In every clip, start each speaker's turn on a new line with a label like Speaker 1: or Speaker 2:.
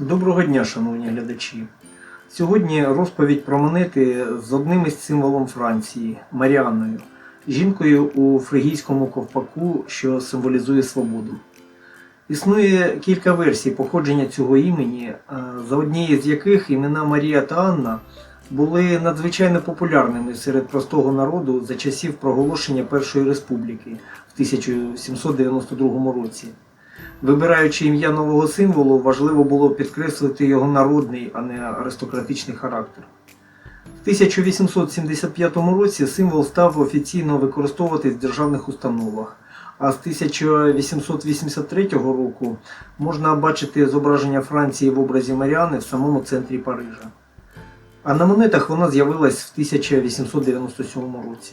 Speaker 1: Доброго дня, шановні глядачі. Сьогодні розповідь про монети з одним із символом Франції Маріанною, жінкою у фригійському ковпаку, що символізує свободу. Існує кілька версій походження цього імені, е, за однією з яких імена Марія та Анна були надзвичайно популярними серед простого народу за часів проголошення Першої республіки в 1792 році. Вибираючи ім'я нового символу, важливо було підкреслити його народний, а не аристократичний характер. В 1875 році символ став офіційно використовуватись в державних установах, а з 1883 року можна бачити зображення Франції в образі Маріани в самому центрі Парижа. А на монетах вона з'явилась в 1897 році.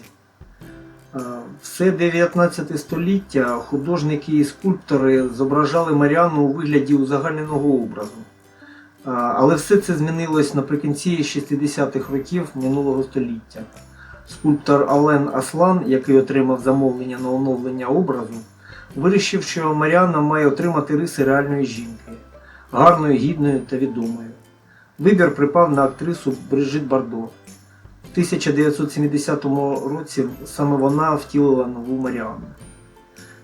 Speaker 1: Е, Все 19 століття художники і скульптори зображали Маріану у вигляді узагальненого образу. Е, Але все це змінилось наприкінці 60-х років минулого століття. Скульптор Ален Аслан, який отримав замовлення на оновлення образу, вирішив, що Маріана має отримати риси реальної жінки, гарною, гідною та відомою. Вибір припав на актрису Брижит Бардо. В 1970 році саме вона втілила нову Маріану.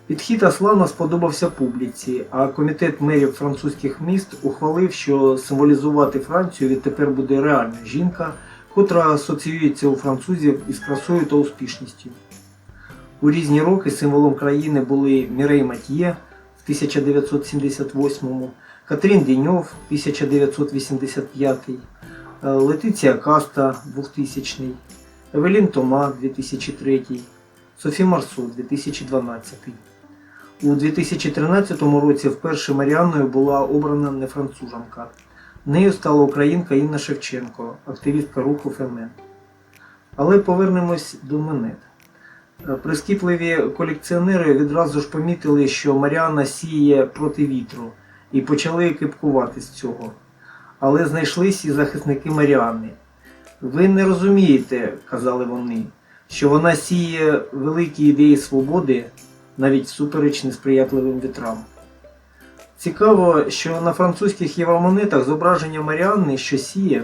Speaker 1: Підхід Аслана сподобався публіці, а комітет мерів французьких міст ухвалив, що символізувати Францію відтепер буде реальна жінка, котра асоціюється у французів із красою та успішністю. У різні роки символом країни були Мірей Матьє в 1978, Катрін Діньов 1985, Е, Летиція Каста 2000, Евелін Тома 2003, Софі Марсо 2012. У 2013 році вперше Маріанною була обрана не францужанка. Нею стала українка Інна Шевченко, активістка руху Фемен. Але повернемось до монет. Е, Прискіпливі колекціонери відразу ж помітили, що Маріана сіє проти вітру і почали кипкувати з цього але знайшлись і захисники Маріани. Ви не розумієте, казали вони, що вона сіє великі ідеї свободи навіть всупереч несприятливим вітрам. Цікаво, що на французьких євромонетах зображення Маріанни, що сіє,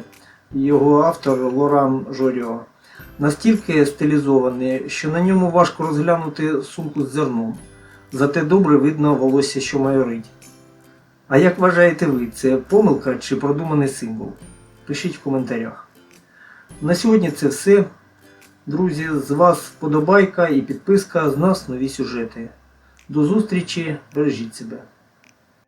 Speaker 1: його автор Лоран Жоріо, настільки стилізоване, що на ньому важко розглянути сумку з зерном, зате добре видно волосся, що майорить. А як вважаєте ви, це помилка чи продуманий символ? Пишіть в коментарях. На сьогодні це все. Друзі, з вас вподобайка і підписка, з нас нові сюжети. До зустрічі, бережіть себе.